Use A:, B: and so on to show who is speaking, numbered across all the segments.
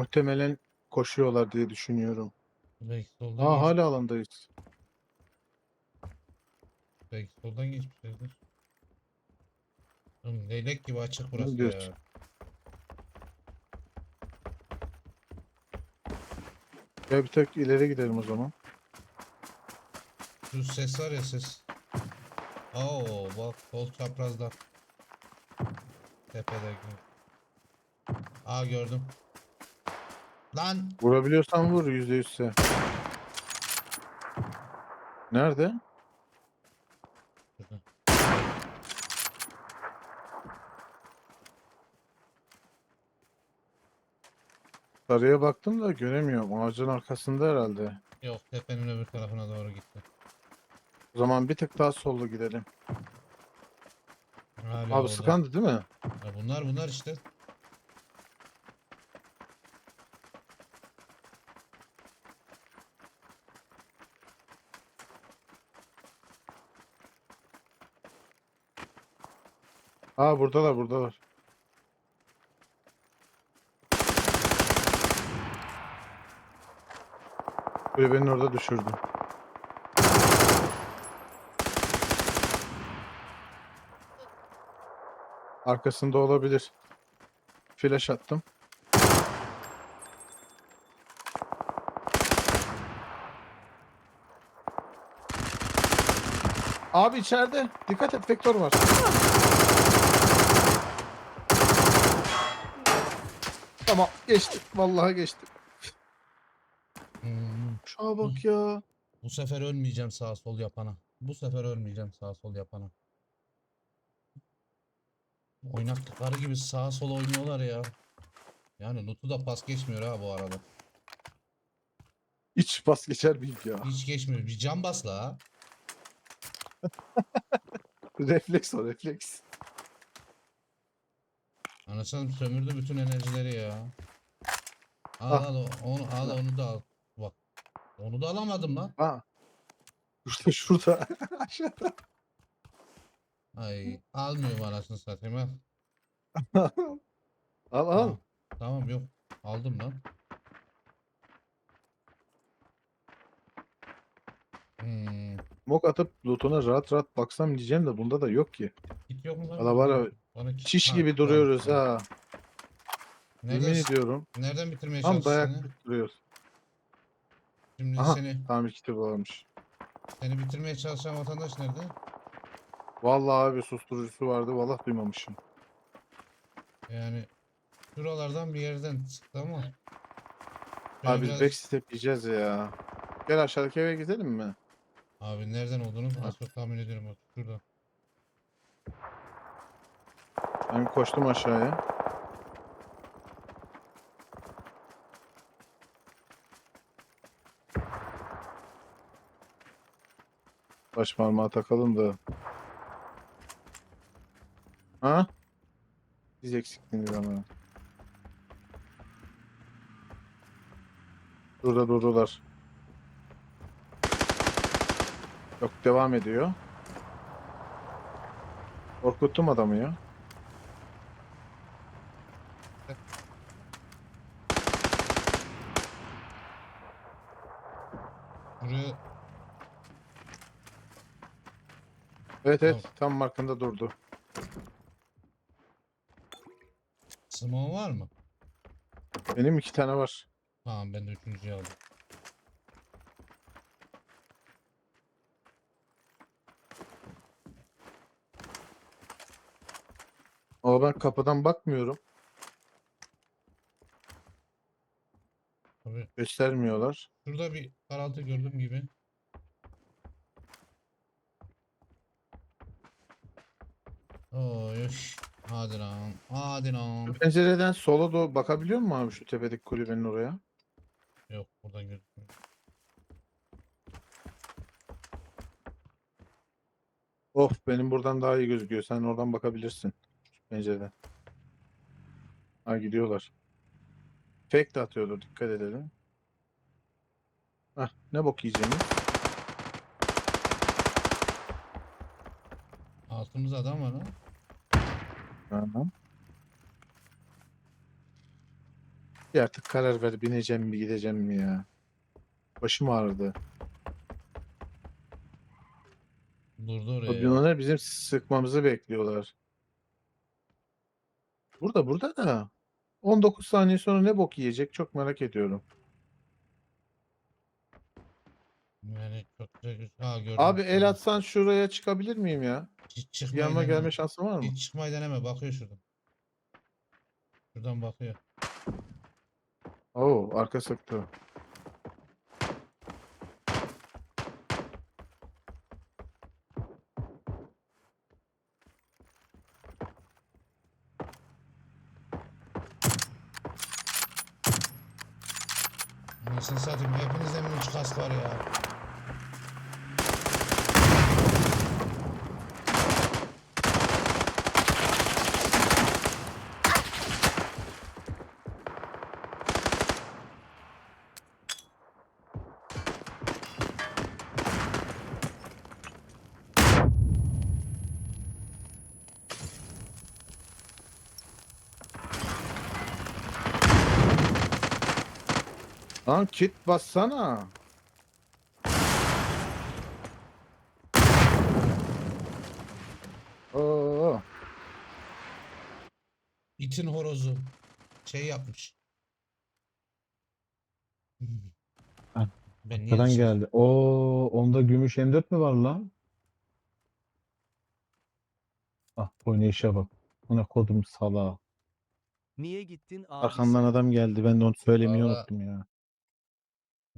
A: Muhtemelen koşuyorlar diye düşünüyorum.
B: Belki soldan
A: Aa
B: geç-
A: hala alandayız.
B: Belki soldan geçmişlerdir. Oğlum leylek gibi açık burası
A: diyorsun?
B: ya.
A: Ya bir tek ileri gidelim o zaman.
B: Şu ses var ya ses. Oo bak sol çaprazda. Tepede. Aa gördüm. Lan
A: Vurabiliyorsan vur yüzde yüzse. Nerede? Sarıya baktım da göremiyorum. Ağacın arkasında herhalde.
B: Yok tepenin öbür tarafına doğru gitti.
A: O zaman bir tık daha sollu gidelim.
B: Hala
A: Abi
B: orada.
A: sıkandı değil mi?
B: Ya bunlar bunlar işte.
A: Aa buradalar buradalar. Kulübenin orada düşürdüm. Arkasında olabilir. Flash attım. Abi içeride. Dikkat et vektör var. Tamam geçtim. Vallahi geçtim.
B: Hmm,
A: Şuna bak ya.
B: Bu sefer ölmeyeceğim sağ sol yapana. Bu sefer ölmeyeceğim sağ sol yapana. Oynattıkları gibi sağa sola oynuyorlar ya. Yani Nutu da pas geçmiyor ha bu arada.
A: Hiç pas geçer miyim ya?
B: Hiç geçmiyor. Bir can bas la.
A: Refleks o refleks.
B: Anasını sömürdü bütün enerjileri ya. Al
A: Ah.
B: al onu al onu da al. Bak. Onu da alamadım lan.
A: Ha. Şurada şurada. Aşağıda.
B: Ay almıyorum anasını satayım ha.
A: al al.
B: Tamam. Tamam yok. Aldım lan. Hmm.
A: Mok atıp lootuna rahat rahat baksam diyeceğim de bunda da yok ki.
B: Kit yok mu lan?
A: Valla
B: Bana kit-
A: çiş
B: Ha,
A: gibi
B: tamam,
A: duruyoruz
B: tamam.
A: ha. Yemin
B: Nereden,
A: ediyorum.
B: nereden bitirmeye
A: Tam
B: çalıştın
A: dayak
B: seni?
A: duruyoruz.
B: Şimdi
A: Aha
B: seni
A: tamir kiti varmış.
B: seni bitirmeye çalışan vatandaş nerede?
A: Vallahi abi susturucusu vardı. Vallahi duymamışım.
B: Yani şuralardan bir yerden çıktı ama. Şöyle
A: Abi biz
B: biraz-
A: backstep yiyeceğiz ya. Gel aşağıdaki eve gidelim mi?
B: Abi nereden olduğunu az çok tahmin ediyorum bak şurada.
A: Ben koştum aşağıya. Baş parmağı takalım da. Ha? Biz eksikliğiniz ama. Burada durdular. Yok devam ediyor. Korkuttum adamı ya.
B: Buraya
A: Evet evet
B: Tamam.
A: tam markında durdu.
B: smoke var mı?
A: Benim iki tane var.
B: Tamam ben de üçüncüyü aldım.
A: Ama ben kapıdan bakmıyorum.
B: Tabii
A: Göstermiyorlar.
B: Şurada bir karaltı gördüm gibi. Oy üf. Hadi lan. Hadi lan.
A: Pencereden sola doğru bakabiliyor musun abi şu tepedeki kulübenin oraya?
B: Yok buradan gözükmüyor.
A: Of benim buradan daha iyi gözüküyor. Sen oradan bakabilirsin. Şu pencereden. Ha gidiyorlar. Fake de atıyorlar. Dikkat edelim. Hah ne bok yiyeceğimiz?
B: Altımızda adam var ha.
A: Aha. Bir artık karar ver bineceğim mi gideceğim mi ya. Başım ağrıdı.
B: Durdu oraya. Ya.
A: onlar bizim sıkmamızı bekliyorlar. Burada burada da 19 saniye sonra ne bok yiyecek çok merak ediyorum.
B: Yani çok da güzel. Gördüm.
A: Abi el atsan şuraya çıkabilir miyim ya?
B: Hiç çıkmayı
A: Yanıma
B: deneme.
A: gelme şansın var mı?
B: Hiç çıkmayı deneme. Bakıyor şuradan. Şuradan bakıyor.
A: Oo arka sıktı.
B: Anasını satayım. Hepinizde mi üç kask var ya?
A: Lan kit bassana. Oo.
B: İtin horozu. Şey yapmış. Ben niye
C: Arkadan geldi. Oo, onda gümüş M4 mü var lan? Ah oynayışa bak. Ona kodum sala.
D: Niye gittin abi?
A: Arkamdan adam geldi. Ben de onu söylemeyi
B: Vallahi-
A: unuttum ya.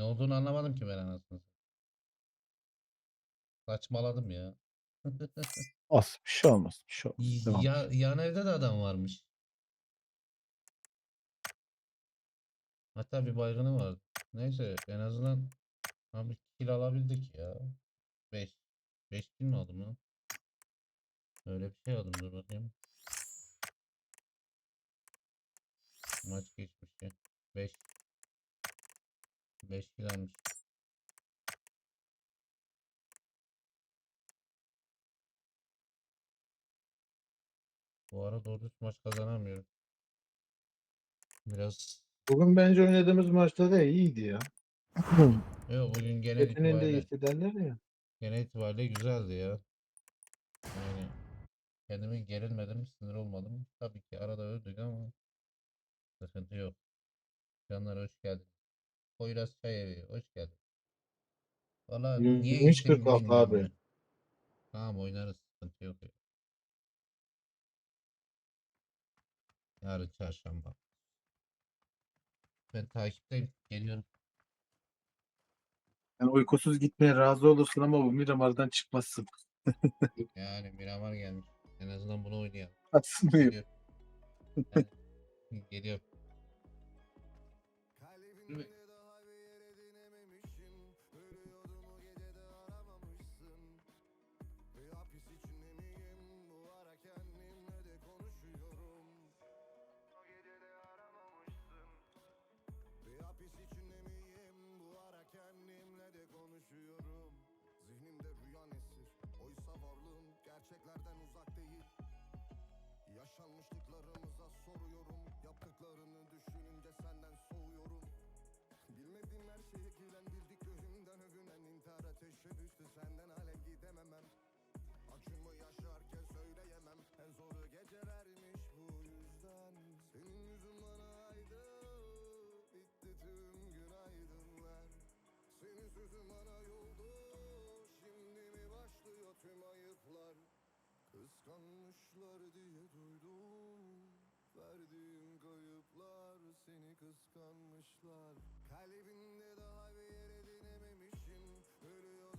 B: Ne olduğunu anlamadım ki ben anasını. Saçmaladım ya.
A: As bir şey olmaz. Bir şey olmaz. Devam.
B: ya yan evde de adam varmış. Hatta bir baygını var. Neyse en azından abi kill alabildik ya. 5. 5 kill mi aldım lan? Öyle bir şey aldım dur bakayım. Maç geçmiş ya. 5. 5 kill almış. Bu ara doğru düz maç kazanamıyorum. Biraz
A: Bugün bence oynadığımız maçta da iyiydi ya.
B: Yok bugün genel
A: de
B: itibariyle
A: iyisi derler ya.
B: genel itibariyle güzeldi ya. Yani kendimi gerilmedim, sinir olmadım. Tabii ki arada öldük ama sıkıntı yok. Canlar hoş geldin. Poyraz Çay Evi hoş geldin. Valla niye gittim
A: kırk altı
B: bilmiyorum
A: abi.
B: Tamam oynarız sıkıntı yok. ya. Yarın çarşamba. Ben takipteyim. Geliyorum.
A: Yani uykusuz gitmeye razı olursun ama bu Miramar'dan çıkmazsın.
B: Yani Miramar gelmiş. En azından bunu oynayalım.
A: Atsınmayayım.
B: Geliyorum. Geliyorum. Be.
E: Gerçeklerden uzak değil. Yaşanmışlıklarımıza soruyorum Yaptıklarını düşününce senden soğuyorum. Bilmediğim her şeye gülen bildik gözümden övünen intihara teşebbüstü senden alem gidememem. Acımı yaşarken söyleyemem En zoru gecelermiş bu yüzden. Senin yüzün bana aydı Bitti tüm günaydınlar. Senin sözün bana yoldu Kıskanmışlar diye duydum. Verdiğim kayıplar seni kıskanmışlar. Kalbinde daha bir yer edinememişim Ölüyordum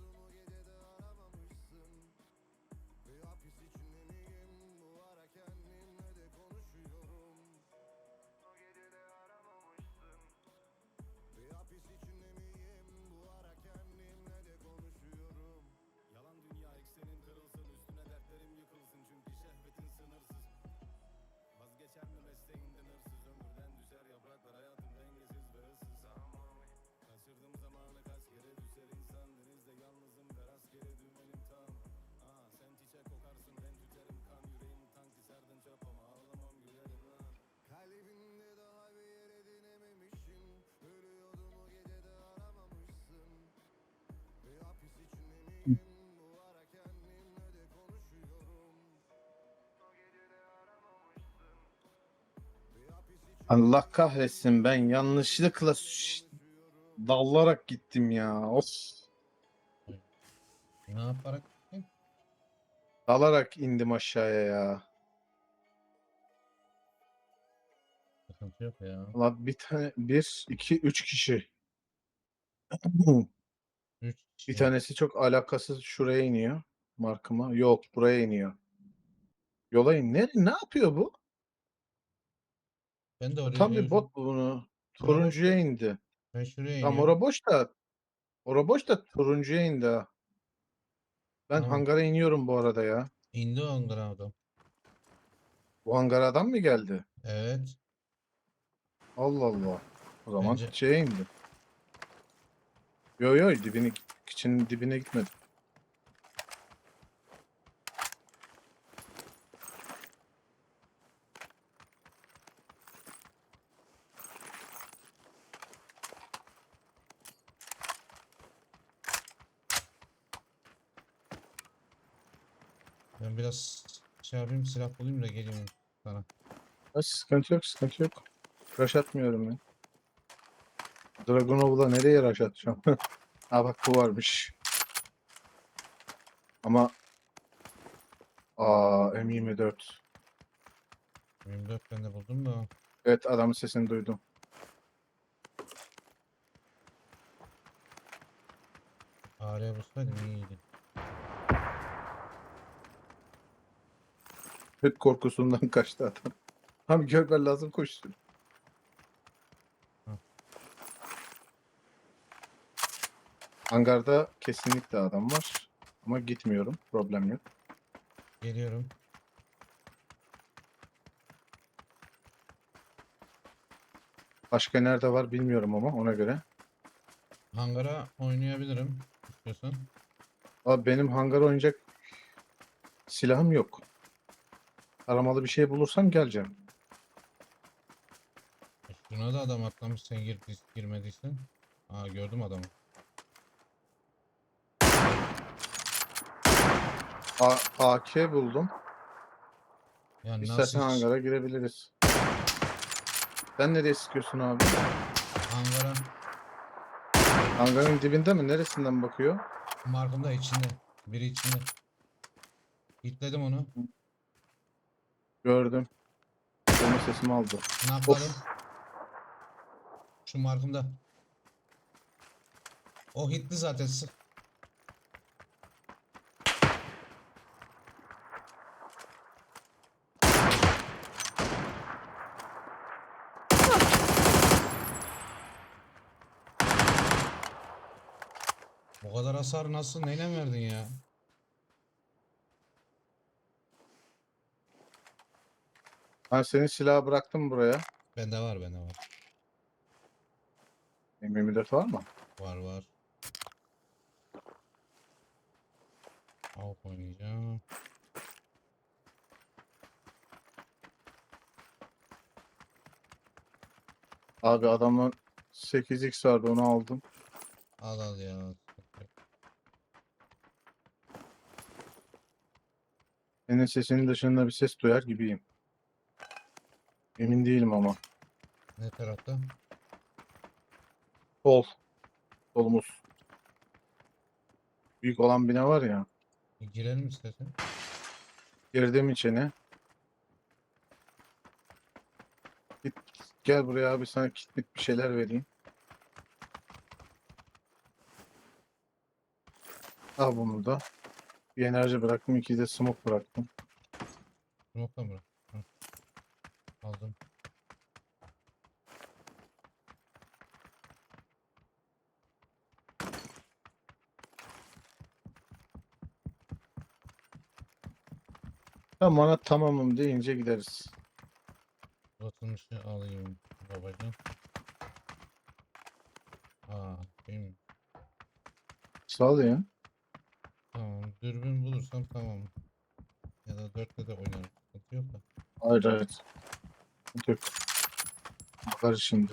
A: Allah kahretsin ben yanlışlıkla ş- dallarak gittim ya. Of.
B: Ne yaparak?
A: Dalarak indim aşağıya ya.
B: Sıkıntı yok ya.
A: Ulan bir tane, bir, iki, üç kişi.
B: 3
A: Bir tanesi çok alakasız şuraya iniyor. Markıma. Yok buraya iniyor. Yola in. Ne, ne yapıyor bu?
B: Ben de oraya
A: Tam bir bot bu bunu. Turuncuya indi.
B: Ben şuraya
A: Tam
B: iniyorum.
A: ora boş da. Ora boş da turuncuya indi ha. Ben
B: Tamam.
A: hangara iniyorum bu arada ya.
B: İndi o hangara adam.
A: Bu hangara adam mı geldi?
B: Evet.
A: Allah Allah. O zaman
B: Bence-
A: şeye indi. Yo yo dibini içinin dibine gitmedi.
B: Ben biraz şey yapayım silah bulayım da geleyim sana.
A: Ha, sıkıntı yok sıkıntı yok. Rush atmıyorum ben. Dragunov'la nereye rush atacağım? ha bak bu varmış. Ama Aa M24.
B: 24 ben de buldum da.
A: Evet adamın sesini duydum.
B: Araya bulsaydım iyiydi.
A: Hep korkusundan kaçtı adam. Tam görmen lazım koşsun.
B: Hı.
A: Hangarda kesinlikle adam var. Ama gitmiyorum. Problem yok.
B: Geliyorum.
A: Başka nerede var bilmiyorum ama ona göre.
B: Hangara oynayabilirim. istiyorsan.
A: Abi benim hangar oynayacak silahım yok. Aramalı bir şey bulursam geleceğim.
B: Şuna da adam atlamış sen gir, girmediysen. Aa gördüm adamı.
A: A AK buldum.
B: Yani
A: İstersen
B: nasıl
A: hangara girebiliriz. Sen nereye sıkıyorsun abi?
B: Hangara
A: Hangarın dibinde mi? Neresinden bakıyor?
B: markımda içinde. Biri içinde. Hitledim onu.
A: Gördüm. Benim sesimi aldı.
B: Nakladım. Şu markımda. O hitli zaten. Sık. Bu kadar hasar nasıl neyle verdin ya?
A: Ben senin silahı bıraktım buraya.
B: Bende var bende var.
A: M24 var mı?
B: Var var. Avuk oynayacağım.
A: Abi adamın 8x vardı onu aldım.
B: Al al ya.
A: Senin sesinin dışında bir ses duyar gibiyim. Emin değilim ama.
B: Ne tarafta?
A: Sol. Solumuz. Büyük olan bina var ya.
B: Bir girelim istersen.
A: Girdim içine. Git, gel buraya abi sana kit mit bir şeyler vereyim. Al bunu da. Bir enerji bıraktım. iki de smoke bıraktım.
B: Smoke'tan bırak. Hı. Aldım.
A: Tam bana tamamım deyince gideriz.
B: Uzatılmışı alayım babacığım. Aa, benim.
A: Sağ ol ya.
B: Tamam. Dürbün bulursam tamam. Ya da dörtte de oynarım. Sıkıntı yok da.
A: Hayır evet. Yok. Bakarız şimdi.